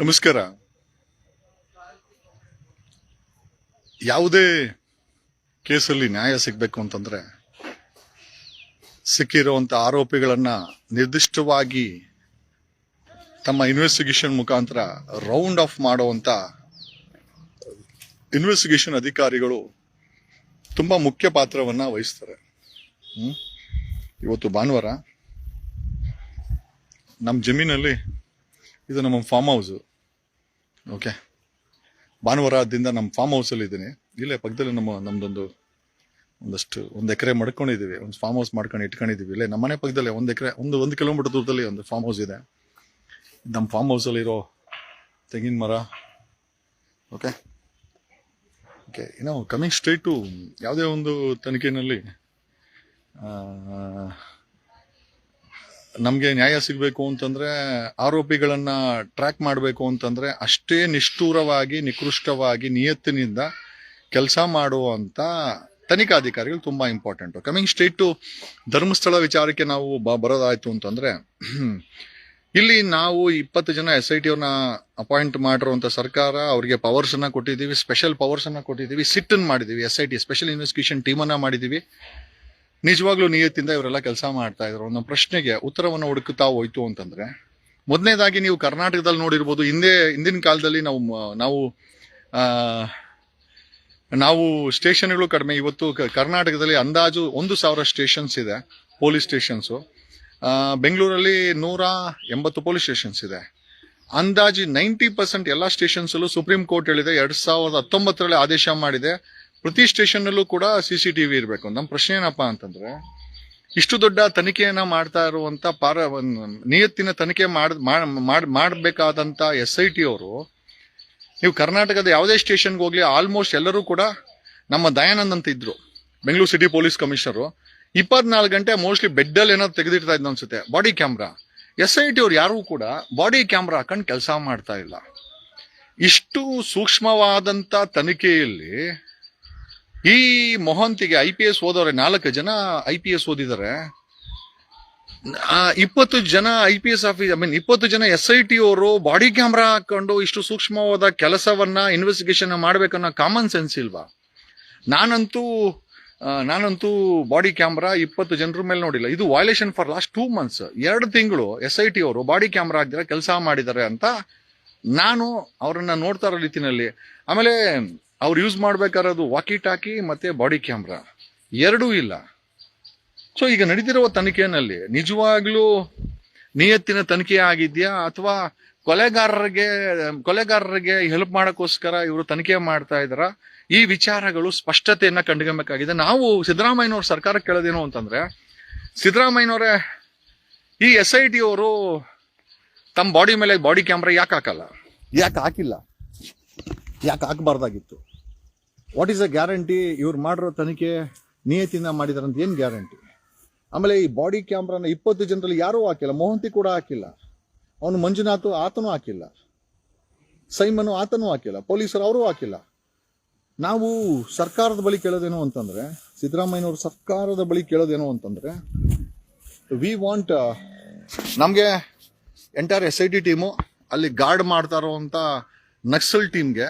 ನಮಸ್ಕಾರ ಯಾವುದೇ ಕೇಸಲ್ಲಿ ನ್ಯಾಯ ಸಿಗಬೇಕು ಅಂತಂದ್ರೆ ಸಿಕ್ಕಿರುವಂತ ಆರೋಪಿಗಳನ್ನ ನಿರ್ದಿಷ್ಟವಾಗಿ ತಮ್ಮ ಇನ್ವೆಸ್ಟಿಗೇಷನ್ ಮುಖಾಂತರ ರೌಂಡ್ ಆಫ್ ಮಾಡುವಂತ ಇನ್ವೆಸ್ಟಿಗೇಷನ್ ಅಧಿಕಾರಿಗಳು ತುಂಬಾ ಮುಖ್ಯ ಪಾತ್ರವನ್ನ ವಹಿಸ್ತಾರೆ? ಇವತ್ತು ಭಾನುವಾರ ನಮ್ಮ ಜಮೀನಲ್ಲಿ ಇದು ನಮ್ಮ ಫಾರ್ಮ್ ಹೌಸು ಓಕೆ ಭಾನುವಾರದಿಂದ ನಮ್ಮ ಫಾರ್ಮ್ ಹೌಸಲ್ಲಿ ಇದ್ದೀನಿ. ಇಲ್ಲೇ ಪಕ್ಕದಲ್ಲಿ ನಮ್ಮ, ನಮ್ದೊಂದು ಒಂದಷ್ಟು, ಒಂದು ಎಕರೆ ಮಡ್ಕೊಂಡಿದ್ದೀವಿ ಒಂದು ಫಾರ್ಮ್ ಹೌಸ್ ಮಾಡ್ಕೊಂಡು ಇಟ್ಕೊಂಡಿದ್ದೀವಿ ಇಲ್ಲೇ ನಮ್ಮ ಮನೆ ಪಕ್ಕದಲ್ಲೇ ಒಂದು ಎಕರೆ, ಒಂದು ಒಂದು ಕಿಲೋಮೀಟರ್ ದೂರದಲ್ಲಿ ಒಂದು ಫಾರ್ಮ್ ಹೌಸ್ ಇದೆ. ನಮ್ಮ ಫಾರ್ಮ್ ಹೌಸಲ್ಲಿರೋ ತೆಂಗಿನ ಮರ. ಓಕೆ ಓಕೆ ಏನೋ ಕಮಿಂಗ್ ಸ್ಟ್ರೈಟ್ ಯಾವುದೇ ಒಂದು ತನಿಖೆಯಲ್ಲಿ ನಮಗೆ ನ್ಯಾಯ ಸಿಗಬೇಕು ಅಂತಂದ್ರೆ ಆರೋಪಿಗಳನ್ನ ಟ್ರ್ಯಾಕ್ ಮಾಡಬೇಕು ಅಂತಂದ್ರೆ ಅಷ್ಟೇ ನಿಷ್ಠೂರವಾಗಿ, ನಿಕೃಷ್ಟವಾಗಿ, ನಿಯತ್ತಿನಿಂದ ಕೆಲಸ ಮಾಡುವಂತ ತನಿಖಾಧಿಕಾರಿಗಳು ತುಂಬಾ important coming straight to Dharmasthala ವಿಚಾರಕ್ಕೆ ನಾವು ಬರೋದಾಯ್ತು ಅಂತಂದ್ರೆ, ಇಲ್ಲಿ ನಾವು ಇಪ್ಪತ್ತು ಜನ ಎಸ್ ಐ ಟಿ ಅವ್ರನ್ನ ಅಪಾಯಿಂಟ್ ಮಾಡಿರುವಂತ ಸರ್ಕಾರ, ಅವರಿಗೆ ಪವರ್ಸ್ ಅನ್ನ ಕೊಟ್ಟಿದ್ದೀವಿ ಸ್ಪೆಷಲ್ ಪವರ್ಸ್ ಅನ್ನ ಕೊಟ್ಟಿದ್ದೀವಿ ಸಿಟ್ ಅನ್ನ ಮಾಡಿದೀವಿ S I T special investigation team ಅನ್ನ ಮಾಡಿದೀವಿ ನಿಜವಾಗ್ಲೂ ನಿಯತ್ತಿಂದ ಇವರೆಲ್ಲ ಕೆಲಸ ಮಾಡ್ತಾ ಇದ್ರು. ನಮ್ಮ ಪ್ರಶ್ನೆಗೆ ಉತ್ತರವನ್ನು ಹುಡುಕುತ್ತಾ ಹೋಯ್ತು ಅಂತಂದ್ರೆ ಮೊದಲನೇದಾಗಿ ನೀವು ಕರ್ನಾಟಕದಲ್ಲಿ ನೋಡಿರ್ಬೋದು, ಹಿಂದೆ, ಹಿಂದಿನ ಕಾಲದಲ್ಲಿ ನಾವು ನಾವು ನಾವು ಸ್ಟೇಷನ್ಗಳು ಕಡಿಮೆ. ಇವತ್ತು ಕರ್ನಾಟಕದಲ್ಲಿ ಅಂದಾಜು ಒಂದು ಸಾವಿರ ಸ್ಟೇಷನ್ಸ್ ಇದೆ, ಪೊಲೀಸ್ ಸ್ಟೇಷನ್ಸು. ಬೆಂಗಳೂರಲ್ಲಿ ನೂರ ಎಂಬತ್ತು ಪೊಲೀಸ್ ಸ್ಟೇಷನ್ಸ್ ಇದೆ. ಅಂದಾಜು ನೈಂಟಿ ಪರ್ಸೆಂಟ್ ಎಲ್ಲ ಸ್ಟೇಷನ್ಸಲ್ಲೂ ಸುಪ್ರೀಂ ಕೋರ್ಟ್ ಹೇಳಿದೆ, ಎರಡು ಸಾವಿರದ ಹತ್ತೊಂಬತ್ತರಲ್ಲಿ ಆದೇಶ ಮಾಡಿದೆ. ಪ್ರತಿ ಸ್ಟೇಷನ್ನಲ್ಲೂ ಕೂಡ ಸಿ ಸಿ ಟಿವಿ ಇರಬೇಕು. ನಮ್ಮ ಪ್ರಶ್ನೆ ಏನಪ್ಪಾ ಅಂತಂದ್ರೆ, ಇಷ್ಟು ದೊಡ್ಡ ತನಿಖೆಯನ್ನ ಮಾಡ್ತಾ ಇರುವಂತ ಪಾರ, ನಿಯತ್ತಿನ ತನಿಖೆ ಮಾಡ್ ಮಾಡ್ಬೇಕಾದಂತ ಎಸ್ ಐ ಟಿ ಅವರು, ನೀವು ಕರ್ನಾಟಕದ ಯಾವುದೇ ಸ್ಟೇಷನ್ಗೆ ಹೋಗ್ಲಿ, ಆಲ್ಮೋಸ್ಟ್ ಎಲ್ಲರೂ ಕೂಡ ನಮ್ಮ ದಯಾನಂದ್ ಅಂತ ಇದ್ರು, ಬೆಂಗಳೂರು ಸಿಟಿ ಪೊಲೀಸ್ ಕಮಿಷನರು. ಇಪ್ಪತ್ನಾಲ್ಕು ಗಂಟೆ ಮೋಸ್ಟ್ಲಿ ಬೆಡ್ಡಲ್ಲಿ ಏನಾದ್ರು ತೆಗೆದಿಡ್ತಾ ಇದ್ದ ಅನ್ಸುತ್ತೆ, body camera. S I T ಅವ್ರು ಯಾರು ಕೂಡ ಬಾಡಿ ಕ್ಯಾಮ್ರಾ ಹಾಕೊಂಡು ಕೆಲಸ ಮಾಡ್ತಾ ಇಲ್ಲ. ಇಷ್ಟು ಸೂಕ್ಷ್ಮವಾದಂತ ತನಿಖೆಯಲ್ಲಿ ಈ ಮೊಹಂತಿಗೆ ಐ ಪಿ ಎಸ್ ಓದೋರೆ ನಾಲ್ಕು ಜನ ಐ ಪಿ ಎಸ್ ಓದಿದ್ದಾರೆ ಇಪ್ಪತ್ತು ಜನ I P S office I mean ಇಪ್ಪತ್ತು ಜನ ಎಸ್ ಐ ಟಿ ಅವರು ಬಾಡಿ ಕ್ಯಾಮ್ರಾ ಹಾಕೊಂಡು ಇಷ್ಟು ಸೂಕ್ಷ್ಮವಾದ ಕೆಲಸವನ್ನ ಇನ್ವೆಸ್ಟಿಗೇಷನ್ ಮಾಡ್ಬೇಕನ್ನೋ ಕಾಮನ್ ಸೆನ್ಸ್ ಇಲ್ವಾ? ನಾನಂತೂ ನಾನಂತೂ ಬಾಡಿ ಕ್ಯಾಮ್ರಾ ಇಪ್ಪತ್ತು ಜನರ ಮೇಲೆ ನೋಡಿಲ್ಲ. ಇದು violation for last two months ಎರಡು ತಿಂಗಳು ಎಸ್ ಐ ಟಿ ಅವರು ಬಾಡಿ ಕ್ಯಾಮ್ರಾ ಹಾಕಿದ್ರೆ ಕೆಲಸ ಮಾಡಿದ್ದಾರೆ ಅಂತ ನಾನು ಅವರನ್ನ ನೋಡ್ತಾ ಇರೋ ರೀತಿನಲ್ಲಿ. ಆಮೇಲೆ ಅವ್ರು ಯೂಸ್ ಮಾಡ್ಬೇಕಾರದು ವಾಕಿ ಟಾಕಿ ಮತ್ತೆ ಬಾಡಿ ಕ್ಯಾಮ್ರಾ ಎರಡೂ ಇಲ್ಲ. ಸೊ ಈಗ ನಡೀತಿರುವ ತನಿಖೆಯಲ್ಲಿ ನಿಜವಾಗ್ಲೂ ನಿಯತ್ತಿನ ತನಿಖೆ ಆಗಿದ್ಯಾ? ಅಥವಾ ಕೊಲೆಗಾರರಿಗೆ ಕೊಲೆಗಾರರಿಗೆ ಹೆಲ್ಪ್ ಮಾಡೋಕ್ಕೋಸ್ಕರ ಇವರು ತನಿಖೆ ಮಾಡ್ತಾ ಇದ್ದಾರಾ? ಈ ವಿಚಾರಗಳು ಸ್ಪಷ್ಟತೆಯನ್ನ ಕಂಡುಕೊಬೇಕಾಗಿದೆ ನಾವು ಸಿದ್ದರಾಮಯ್ಯನವ್ರ ಸರ್ಕಾರ ಕೇಳೋದೇನು ಅಂತಂದ್ರೆ, ಸಿದ್ದರಾಮಯ್ಯನವರೇ, ಈ ಎಸ್ ಐ ಟಿ ಅವರು ತಮ್ಮ ಬಾಡಿ ಮೇಲೆ ಬಾಡಿ ಕ್ಯಾಮ್ರಾ ಯಾಕೆ ಹಾಕಲ್ಲ? ಯಾಕೆ ಹಾಕಿಲ್ಲ? ಯಾಕೆ ಹಾಕಬಾರ್ದಾಗಿತ್ತು? ವಾಟ್ ಈಸ್ ಅ ಗ್ಯಾರಂಟಿ ಇವ್ರು ಮಾಡಿರೋ ತನಿಖೆ ನಿಯತಿಂದ ಮಾಡಿದಾರೆ ಅಂತ ಏನು ಗ್ಯಾರಂಟಿ ಆಮೇಲೆ ಈ ಬಾಡಿ ಕ್ಯಾಮ್ರಾನ ಇಪ್ಪತ್ತು ಜನರಲ್ಲಿ ಯಾರೂ ಹಾಕಿಲ್ಲ. ಮೋಹಂತಿ ಕೂಡ ಹಾಕಿಲ್ಲ. ಅವನು ಮಂಜುನಾಥ್ ಆತನೂ ಹಾಕಿಲ್ಲ. ಸೈಮನು ಆತನೂ ಹಾಕಿಲ್ಲ. ಪೊಲೀಸರು ಅವರು ಹಾಕಿಲ್ಲ. ನಾವು ಸರ್ಕಾರದ ಬಳಿ ಕೇಳೋದೇನು ಅಂತಂದರೆ, ಸಿದ್ದರಾಮಯ್ಯನವರು ಸರ್ಕಾರದ ಬಳಿ ಕೇಳೋದೇನು ಅಂತಂದರೆ ವಿ ವಾಂಟ್ ನಮಗೆ entire S I T team ಅಲ್ಲಿ ಗಾರ್ಡ್ ಮಾಡ್ತಾ ಇರೋವಂಥ ನಕ್ಸಲ್ ಟೀಮ್ಗೆ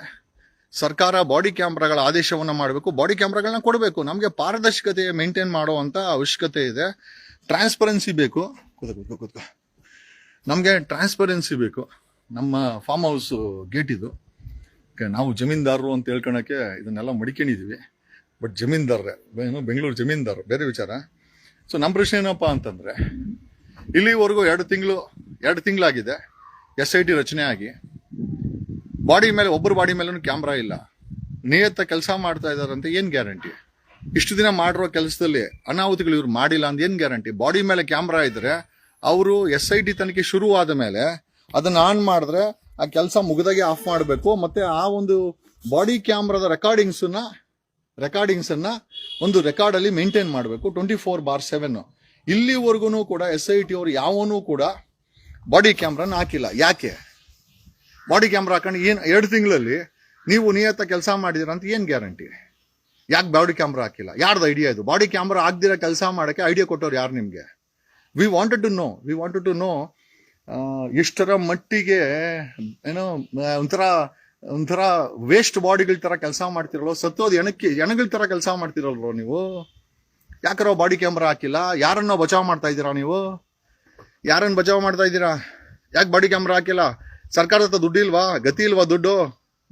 ಸರ್ಕಾರ ಬಾಡಿ ಕ್ಯಾಮ್ರಾಗಳ ಆದೇಶವನ್ನ ಮಾಡಬೇಕು, ಬಾಡಿ ಕ್ಯಾಮ್ರಾಗಳನ್ನ ಕೊಡಬೇಕು. ನಮಗೆ ಪಾರದರ್ಶಕತೆ ಮೇಂಟೈನ್ ಮಾಡುವಂಥ ಅವಶ್ಯಕತೆ ಇದೆ. ಟ್ರಾನ್ಸ್ಪರೆನ್ಸಿ ಬೇಕು. ಕೂತ್ಕೋ. ನಮಗೆ ಟ್ರಾನ್ಸ್ಪರೆನ್ಸಿ ಬೇಕು. ನಮ್ಮ ಫಾರ್ಮ್ ಹೌಸ್ ಗೇಟ್ ಇದು. ನಾವು ಜಮೀನ್ದಾರರು ಅಂತ ಹೇಳ್ಕೊಳಕ್ಕೆ ಇದನ್ನೆಲ್ಲ ಮಡಿಕೊಂಡಿದ್ದೀವಿ ಬಟ್ ಜಮೀನ್ದಾರ್ರೆ, ಏನು, ಬೆಂಗಳೂರು ಜಮೀನ್ದಾರ್, ಬೇರೆ ವಿಚಾರ. ಸೊ ನಮ್ಮ ಪ್ರಶ್ನೆ ಏನಪ್ಪ ಅಂತಂದ್ರೆ, ಇಲ್ಲಿವರೆಗೂ ಎರಡು ತಿಂಗಳು, ಎರಡು ತಿಂಗಳಾಗಿದೆ. ಎಸ್ ಐ ಟಿ ರಚನೆ ಆಗಿ. ಬಾಡಿ ಮೇಲೆ ಒಬ್ಬರ ಬಾಡಿ ಮೇಲೂ ಕ್ಯಾಮ್ರಾ ಇಲ್ಲ. ನಿಯತ್ತ ಕೆಲಸ ಮಾಡ್ತಾ ಇದಾರಂತೆ, ಏನ್ ಗ್ಯಾರಂಟಿ? ಇಷ್ಟು ದಿನ ಮಾಡಿರೋ ಕೆಲಸದಲ್ಲಿ ಅನಾಹುತಿಗಳು ಇವ್ರು ಮಾಡಿಲ್ಲ ಅಂತ ಏನ್ ಗ್ಯಾರಂಟಿ? ಬಾಡಿ ಮೇಲೆ ಕ್ಯಾಮ್ರಾ ಇದ್ರೆ ಅವರು ಎಸ್ ಐ ಟಿ ತನಿಖೆ ಶುರುವಾದ ಮೇಲೆ ಅದನ್ನ ಆನ್ ಮಾಡಿದ್ರೆ ಆ ಕೆಲಸ ಮುಗಿದಾಗೆ ಆಫ್ ಮಾಡಬೇಕು. ಮತ್ತೆ ಆ ಒಂದು ಬಾಡಿ ಕ್ಯಾಮ್ರಾದ ರೆಕಾರ್ಡಿಂಗ್ಸ್ ರೆಕಾರ್ಡಿಂಗ್ಸನ್ನು ಒಂದು ರೆಕಾರ್ಡ್ ಅಲ್ಲಿ ಮೇಂಟೈನ್ ಮಾಡಬೇಕು, ಟ್ವೆಂಟಿ ಫೋರ್ ಬಾರ್ ಸೆವೆನ್. ಇಲ್ಲಿವರೆಗೂ ಕೂಡ ಎಸ್ ಐ ಟಿ ಅವರು ಯಾವನೂ ಕೂಡ ಬಾಡಿ ಕ್ಯಾಮ್ರಾನ ಹಾಕಿಲ್ಲ. ಯಾಕೆ? ಬಾಡಿ ಕ್ಯಾಮ್ರಾ ಹಾಕೊಂಡು ಏನು ಎರಡು ತಿಂಗಳಲ್ಲಿ ನೀವು ನಿಯತ್ತ ಕೆಲಸ ಮಾಡಿದಿರ ಅಂತ ಏನು ಗ್ಯಾರಂಟಿ? ಯಾಕೆ ಬಾಡಿ ಕ್ಯಾಮ್ರಾ ಹಾಕಿಲ್ಲ? ಯಾರ್ದು ಐಡಿಯಾ ಇದು? ಬಾಡಿ ಕ್ಯಾಮ್ರಾ ಆಗದಿರೋ ಕೆಲಸ ಮಾಡೋಕ್ಕೆ ಐಡಿಯಾ ಕೊಟ್ಟವ್ರು ಯಾರು ನಿಮಗೆ? We wanted to know we wanted to know ಇಷ್ಟರ ಮಟ್ಟಿಗೆ, ಏನೋ ಒಂಥರ ಒಂಥರ ವೇಸ್ಟ್ ಬಾಡಿಗಳ ಥರ ಕೆಲಸ ಮಾಡ್ತಿರಲ್ಲ ಸತ್ತೋದು ಎಣಕ್ಕೆ ಎಣಗಳ ಥರ ಕೆಲಸ ಮಾಡ್ತಿರಲ್ರೋ ನೀವು? ಯಾಕರೋ ಬಾಡಿ ಕ್ಯಾಮ್ರಾ ಹಾಕಿಲ್ಲ? ಯಾರನ್ನ ಬಚಾವ್ ಮಾಡ್ತಾ ಇದ್ದೀರಾ ನೀವು? ಯಾರನ್ನು ಬಚಾವ್ ಮಾಡ್ತಾ ಇದ್ದೀರಾ? ಯಾಕೆ ಬಾಡಿ ಕ್ಯಾಮ್ರಾ ಹಾಕಿಲ್ಲ? ಸರ್ಕಾರದ ಹತ್ರ ದುಡ್ಡು ಇಲ್ವಾ? ಗತಿ ಇಲ್ವಾ ದುಡ್ಡು?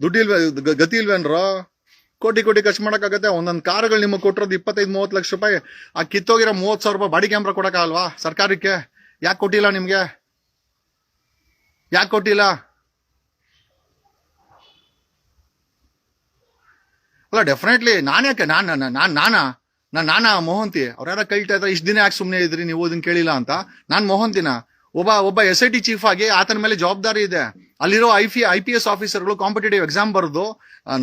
ದುಡ್ಡು ಇಲ್ವೇ? ಗತಿ ಇಲ್ವೇನ್ರೋ? ಕೋಟಿ ಕೋಟಿ ಖರ್ಚು ಮಾಡೋಕ್ಕಾಗತ್ತೆ. ಒಂದೊಂದು ಕಾರುಗಳು ನಿಮಗೆ ಕೊಟ್ಟಿರೋದು ಇಪ್ಪತ್ತೈದು, ಮೂವತ್ತು ಲಕ್ಷ ರೂಪಾಯಿ. ಆ ಕಿತ್ತೋಗಿರೋ ಮೂವತ್ತು ಸಾವಿರ ರೂಪಾಯಿ ಬಾಡಿ ಕ್ಯಾಮ್ರಾ ಕೊಡೋಕ್ಕಾಗಲ್ವಾ ಸರ್ಕಾರಕ್ಕೆ? ಯಾಕೆ ಕೊಟ್ಟಿಲ್ಲ ನಿಮಗೆ? ಯಾಕೆ ಕೊಟ್ಟಿಲ್ಲ? ಅಲ್ಲ ಡೆಫಿನೆಟ್ಲಿ ನಾನ್ಯಾಕೆ ಯಾಕೆ? ನಾನು ನಾನು, ನಾನಾ ನಾನು, ನಾನಾ? ಮೋಹಂತಿ? ಅವ್ರ್ಯಾರ ಕಲಿತಾ ಇದ್ರೆ ಇಷ್ಟು ದಿನ ಯಾಕೆ ಸುಮ್ಮನೆ ಇದ್ರಿ? ನೀವು ಇದನ್ನ ಕೇಳಿಲ್ಲ ಅಂತ? ನಾನು ಮೋಹಂತಿನ? ಒಬ್ಬ ಒಬ್ಬ ಎಸ್ ಐ ಟಿ ಚೀಫ್ ಆಗಿ ಆತನ ಮೇಲೆ ಜವಾಬ್ದಾರಿ ಇದೆ. ಅಲ್ಲಿರೋ I P I P S ಆಫೀಸರ್ಗಳು competitive exam ಬರೆದು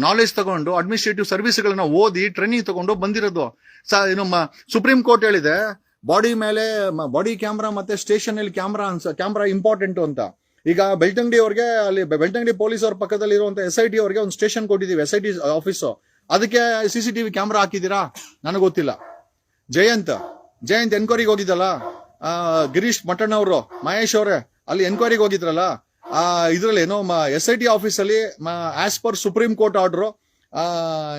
ನಾಲೆಜ್ ತಗೊಂಡು ಅಡ್ಮಿನಿಸ್ಟ್ರೇಟಿವ್ ಸರ್ವಿಸ್ಗಳನ್ನ ಓದಿ ಟ್ರೈನಿಂಗ್ ತಗೊಂಡು ಬಂದಿರೋದು. ನಮ್ಮ ಸುಪ್ರೀಂ ಕೋರ್ಟ್ ಹೇಳಿದೆ ಬಾಡಿ ಮೇಲೆ ಬಾಡಿ ಕ್ಯಾಮ್ರಾ ಮತ್ತೆ ಸ್ಟೇಷನ್ ಅಲ್ಲಿ ಕ್ಯಾಮ್ರಾ ಅನ್ಸ ಕ್ಯಾಮ್ರಾ ಇಂಪಾರ್ಟೆಂಟ್ ಅಂತ. ಈಗ ಬೆಳ್ತಂಗಡಿ ಅವ್ರಿಗೆ ಅಲ್ಲಿ ಬೆಳ್ತಂಗಡಿ ಪೊಲೀಸ್ ಅವ್ರ ಪಕ್ಕದಲ್ಲಿ ಇರುವಂತ ಎಸ್ ಐ ಟಿ ಅವ್ರಿಗೆ ಒಂದು ಸ್ಟೇಷನ್ ಕೊಟ್ಟಿದೀವಿ ಎಸ್ ಐ ಟಿ ಆಫೀಸು ಅದಕ್ಕೆ ಸಿ ಸಿ ಟಿವಿ ಕ್ಯಾಮ್ರಾ ಹಾಕಿದ್ದೀರಾ? ನನಗೆ ಗೊತ್ತಿಲ್ಲ. ಜಯಂತ್ ಜಯಂತ್ ಎನ್ಕ್ವೈರಿಗೆ ಹೋಗಿದ್ದಲ್ಲ? ಗಿರೀಶ್ ಮಠಣ್ಣ ಅವರು, ಮಹೇಶ್ ಅವರೇ, ಅಲ್ಲಿ ಎನ್ಕ್ವೈರಿಗೆ ಹೋಗಿದ್ರಲ್ಲ, ಆ, ಇದ್ರಲ್ಲಿ ಏನೋ ಎಸ್ ಐ ಟಿ ಆಫೀಸಲ್ಲಿ as per supreme court order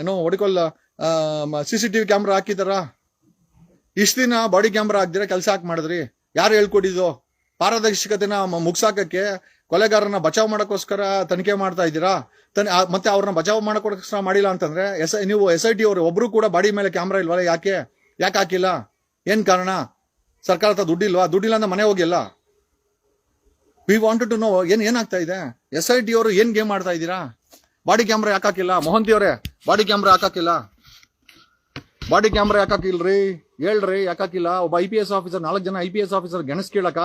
ಏನೋ ಹೊಡಿಕೊಲ್ಲ ಸಿ ಸಿ ಟಿವಿ ಕ್ಯಾಮ್ರಾ ಹಾಕಿದಾರ? ಇಷ್ಟು ದಿನ ಬಾಡಿ ಕ್ಯಾಮ್ರಾ ಹಾಕ್ದಿರ ಕೆಲಸ ಹಾಕಿ ಮಾಡಿದ್ರಿ? ಯಾರು ಹೇಳ್ಕೊಟ್ಟಿದ್ದು? ಪಾರದರ್ಶಕತೆನ ಮುಗ್ಸಾಕಕ್ಕೆ ಕೊಲೆಗಾರನ ಬಚಾವ್ ಮಾಡೋಕ್ಕೋಸ್ಕರ ತನಿಖೆ ಮಾಡ್ತಾ ಇದ್ದೀರಾ? ತನ್ ಮತ್ತೆ ಅವ್ರನ್ನ ಬಚಾವ್ ಮಾಡೋಕ್ಕೋಸ್ಕರ ಮಾಡಿಲ್ಲ ಅಂತಂದ್ರೆ, ಎಸ್, ನೀವು ಎಸ್ ಐ ಟಿ ಅವರು, ಒಬ್ರು ಕೂಡ ಬಾಡಿ ಮೇಲೆ ಕ್ಯಾಮ್ರಾ ಇಲ್ವಲ್ಲ, ಯಾಕೆ? ಯಾಕೆ ಹಾಕಿಲ್ಲ? ಏನ್ ಕಾರಣ? ಸರ್ಕಾರ ಹತ್ರ ದುಡ್ಡಿಲ್ವಾ? ದುಡ್ಡಿಲ್ಲ ಅಂದ್ರೆ ಮನೆ ಹೋಗಿಲ್ಲ. ವಿ ವಾಂಟೆಡ್ ಟು ನೋ ಏನ್ ಏನಾಗ್ತಾ ಇದೆ? ಎಸ್ ಐ ಟಿ ಅವರು ಏನ್ ಗೇಮ್ ಮಾಡ್ತಾ ಇದ್ದೀರಾ? ಬಾಡಿ ಕ್ಯಾಮ್ರಾ ಯಾಕಿಲ್ಲ ಮೊಹಂತಿ ಅವರೇ ಬಾಡಿ ಕ್ಯಾಮ್ರಾ ಹಾಕಿಲ್ಲ? ಬಾಡಿ ಕ್ಯಾಮ್ರಾ ಯಾಕಾಕಿಲ್ರಿ ಹೇಳ್ರಿ ಯಾಕಾಕಿಲ್ಲ ಒಬ್ಬ ಐ ಪಿ ಎಸ್ ಆಫೀಸರ್ ನಾಲ್ಕು ಜನ ಐ ಪಿ ಎಸ್ ಆಫೀಸರ್ ಗೆಣಸ್ ಕೇಳಕ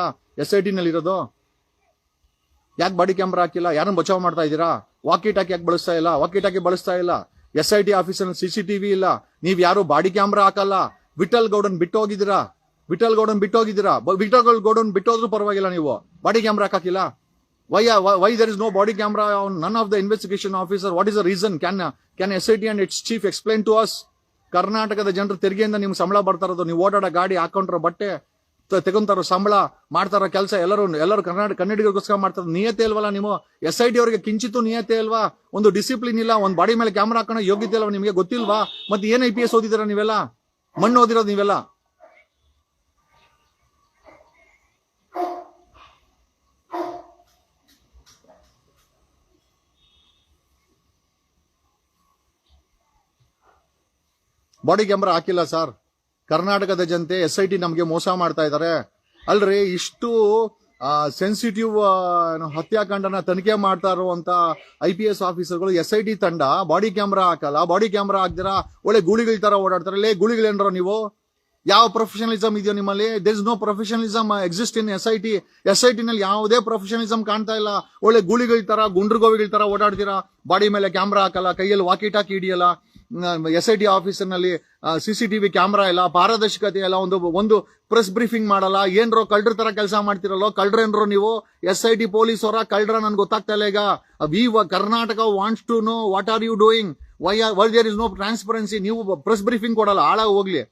ಎಸ್ ಐ ಟಿ ನಲ್ಲಿ ಇರೋದು ಯಾಕೆ ಬಾಡಿ ಕ್ಯಾಮ್ರಾ ಹಾಕಿಲ್ಲ? ಯಾರನ್ನ ಬಚಾವ್ ಮಾಡ್ತಾ ಇದ್ದೀರಾ? ವಾಕಿ ಟಾಕಿ ಯಾಕೆ ಬಳಸ್ತಾ ಇಲ್ಲ? ವಾಕಿ ಟಾಕಿ ಬಳಸ್ತಾ ಇಲ್ಲ. S I T officer C C TV ಇಲ್ಲ. ನೀವು ಯಾರು ಬಾಡಿ ಕ್ಯಾಮ್ರಾ ಹಾಕಲ್ಲ? ವಿಠಲ್ ಗೌಡನ್ ಬಿಟ್ಟು ಹೋಗಿದ್ದೀರಾ ವಿಠಲ್ ಗೌಡನ್ ಬಿಟ್ಟು ಹೋಗಿದ್ದೀರಾ ಬ- ವಿಠಲ್ ಗೌಡನ್ ಬಿಟ್ಟೋದ್ರೂ ಪರವಾಗಿಲ್ಲ ನೀವು. ಬಾಡಿ ಕ್ಯಾಮ್ರಾ ಹಾಕಿಲ್ಲ why why there is no body camera none of the investigation officer what is the reason can can S I T and its chief explain to us ಕರ್ನಾಟಕದ ಜನರು ತೆರಿಗೆಯಿಂದ ನಿಮ್ಗೆ ಸಂಬಳ ಬರ್ತಾ ಇರೋದು. ನೀವು ಓಡಾಡೋ ಗಾಡಿ ಹಾಕೊಂಡ್ರ ಬಟ್ಟೆ ತೆಗೊಂತಾರೋ ಸಂಬಳ ಮಾಡ್ತಾರೋ ಕೆಲಸ ಎಲ್ಲರೂ ಎಲ್ಲರೂ ಕರ್ನಾಟಕ ಕನ್ನಡಿಗರಿಗೋಸ್ಕರ ಮಾಡ್ತಾರೋ ನಿಯತೆ ಇಲ್ವಲ್ಲ ನೀವು? ಎಸ್ ಐ ಟಿ ಅವರಿಗೆ ಕಿಂಚಿತ್ತು ನಿಯತೆ ಇಲ್ವಾ? ಒಂದು ಡಿಸಿಪ್ಲಿನ್ ಇಲ್ಲ, ಒಂದು ಬಾಡಿ ಮೇಲೆ ಕ್ಯಾಮ್ರಾ ಹಾಕೋಣ ಯೋಗ್ಯತೆ ಇಲ್ವಾ ನಿಮಗೆ ಗೊತ್ತಿಲ್ವಾ? ಮತ್ತೆ ಏನ್ ಐ ಪಿ ಎಸ್ ಓದಿದಿರ ನೀವೆಲ್ಲ? ಮಣ್ಣು ಓದಿರೋದು ನೀವೆಲ್ಲ? ಬಾಡಿ ಕ್ಯಾಮ್ರಾ ಹಾಕಿಲ್ಲ ಸರ್. ಕರ್ನಾಟಕದ ಜನತೆ ಎಸ್ ಐ ಟಿ ನಮಗೆ ಮೋಸ ಮಾಡ್ತಾ ಇದ್ದಾರೆ ಅಲ್ರಿ, ಇಷ್ಟು ಸೆನ್ಸಿಟಿವ್ ಹತ್ಯಾಕಾಂಡನ ತನಿಖೆ ಮಾಡ್ತಾ ಇರುವಂತ ಐ ಪಿ ಎಸ್ ಆಫೀಸರ್ಗಳು ಎಸ್ ಐ ಟಿ ತಂಡ ಬಾಡಿ ಕ್ಯಾಮ್ರಾ ಹಾಕಲ್ಲ. ಬಾಡಿ ಕ್ಯಾಮ್ರಾ ಹಾಕ್ದಿರಾ ಒಳ್ಳೆ ಗುಳಿಗಳ ತರ ಓಡಾಡ್ತಾರೆ. ಲೇ ಗುಳಿಗಳೇನ್ರೋ ನೀವು? ಯಾವ ಪ್ರೊಫೆಷನಲಿಸಮ್ ಇದೆಯೋ ನಿಮ್ಮಲ್ಲಿ? There is no professionalism exist in S I T S I ಟಿನಲ್ಲಿ ಯಾವುದೇ ಪ್ರೊಫೆಷನಲಿಸಮ್ ಕಾಣ್ತಾ ಇಲ್ಲ. ಒಳ್ಳೆ ಗುಳಿಗಳ ತರ, ಗುಂಡ್ರಗೋವಿಗಳ ತರ ಓಡಾಡ್ತೀರಾ? ಬಾಡಿ ಮೇಲೆ ಕ್ಯಾಮ್ರಾ ಹಾಕಲ್ಲ. ಕೈಯಲ್ಲಿ ವಾಕಿಟಾಕಿ ಹಿಡಿಯಲ್ಲ. ಎಸ್ ಐ ಟಿ ಆಫೀಸರ್ನಲ್ಲಿ ಟಿವಿ ಕ್ಯಾಮ್ರಾ ಇಲ್ಲ, ಪಾರದರ್ಶಕತೆ ಇಲ್ಲ, ಒಂದು ಒಂದು ಪ್ರೆಸ್ ಬ್ರೀಫಿಂಗ್ ಮಾಡಲ್ಲ, ಏನ್ರೋ ಕಳ್ಳರ ತರ ಕೆಲಸ ಮಾಡ್ತಿರಲ್ಲೋ, ಕಳ್ಳರೇನ್ರೋ ನೀವು ಎಸ್ ಐ ಟಿ ಪೊಲೀಸ್ ಅವರ ಕಳ್ರ ನನ್ಗೆ ಗೊತ್ತಾಗ್ತಾ ಇಲ್ಲ ಈಗ. We Karnataka wants to know what are you doing why why there is no transparency ನೀವು ಪ್ರೆಸ್ ಬ್ರೀಫಿಂಗ್ ಕೊಡಲ್ಲ ಆಳ ಹೋಗ್ಲಿ.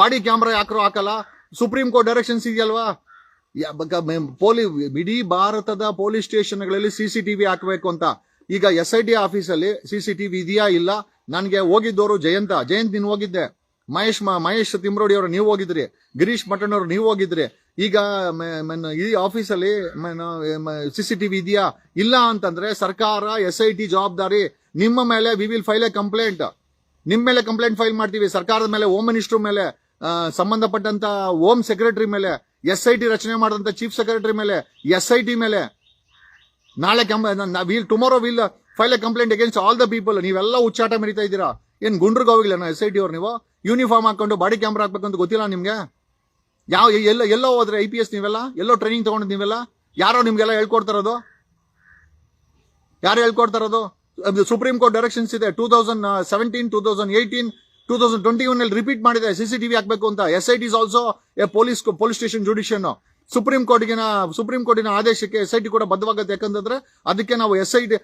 ಬಾಡಿ ಕ್ಯಾಮ್ರಾ ಯಾಕ್ರೋ ಹಾಕಲ್ಲ? ಸುಪ್ರೀಂ ಕೋರ್ಟ್ ಡೈರೆಕ್ಷನ್ಸ್ ಇದೆಯಲ್ವಾ? ಪೊಲೀ, ಇಡೀ ಭಾರತದ ಪೊಲೀಸ್ ಸ್ಟೇಷನ್ಗಳಲ್ಲಿ ಸಿ ಸಿ ಟಿವಿ ಹಾಕಬೇಕು ಅಂತ. ಈಗ ಎಸ್ ಐ ಟಿ ಆಫೀಸಲ್ಲಿ ಸಿ ಸಿ ಟಿವಿ ಇದೆಯಾ ಇಲ್ಲ? ನನಗೆ ಹೋಗಿದ್ದವರು ಜಯಂತ, ಜಯಂತ್ ನೀನು ಹೋಗಿದ್ದೆ. ಮಹೇಶ್ ಮಹೇಶ್ ತಿಮ್ರೋಡಿ ಅವರು ನೀವು ಹೋಗಿದ್ರಿ. ಗಿರೀಶ್ ಮಟನ್ ಅವರು ನೀವು ಹೋಗಿದ್ರಿ. ಈಗ ಈ ಆಫೀಸಲ್ಲಿ ಸಿ ಸಿ ಟಿವಿ ಇದೆಯಾ? ಇಲ್ಲ ಅಂತಂದ್ರೆ ಸರ್ಕಾರ, ಎಸ್ ಐ ಟಿ ಜವಾಬ್ದಾರಿ, ನಿಮ್ಮ ಮೇಲೆ we will file a complaint ನಿಮ್ಮ ಮೇಲೆ ಕಂಪ್ಲೇಂಟ್ ಫೈಲ್ ಮಾಡ್ತೀವಿ. ಸರ್ಕಾರದ ಮೇಲೆ ಹೋಮ್ ಮಿನಿಸ್ಟರ್ ಮೇಲೆ ಸಂಬಂಧಪಟ್ಟಂತ ಹೋಮ್ ಸೆಕ್ರೆಟರಿ ಮೇಲೆ, ಎಸ್ ಐ ಟಿ ರಚನೆ ಮಾಡಿದಂತ ಚೀಫ್ ಸೆಕ್ರೆಟರಿ ಮೇಲೆ, ಎಸ್ ಐ ಟಿ ಮೇಲೆ. ನಾಳೆ will tomorrow will file a complaint against all the people ನೀವೆಲ್ಲ ಉಚ್ಚಾಟ ಮರಿತಾ ಇದ್ದೀರಾ? ಏನ್ ನಾ ಎಸ್ ಐ ಟಿ ಅವ್ರು ನೀವು? ಯೂನಿಫಾರ್ಮ್ ಹಾಕೊಂಡು ಬಾಡಿ ಕ್ಯಾಮ್ರಾ ಹಾಕ್ಬೇಕು ಅಂತ ಗೊತ್ತಿಲ್ಲ ನಿಮಗೆ? ಯಾವ ಎಲ್ಲ ಎಲ್ಲೋ ಹೋದ್ರೆ ಐ ಪಿ ಎಸ್ ನೀವೆಲ್ಲ? ಎಲ್ಲೋ ಟ್ರೈನಿಂಗ್ ತೊಗೊಂಡು ನೀವೆಲ್ಲ? ಯಾರೋ ನಿಮ್ಗೆಲ್ಲ ಹೇಳ್ಕೊಡ್ತಾರೋದು ಯಾರು ಹೇಳ್ಕೊಡ್ತಾರೋದು ಸುಪ್ರೀಂ ಕೋರ್ಟ್ ಡೈರೆಕ್ಷನ್ಸ್ ಇದೆ. Two thousand seventeen two thousand eighteen two thousand twenty one ಅಲ್ಲಿ ರಿಪೀಟ್ ಮಾಡಿದೆ. ಸಿಸಿಟಿವಿ ಹಾಕಬೇಕು ಅಂತ. S I T also a police police station judicial supreme ಕೋರ್ಟ್ಗಿನ, supreme ಕೋರ್ಟಿನ ಆದೇಶಕ್ಕೆ ಎಸ್ ಐ ಟಿ ಕೂಡ ಬದ್ಧವಾಗುತ್ತೆ. ಯಾಕಂತಂದ್ರೆ ಅದಕ್ಕೆ ನಾವು S I T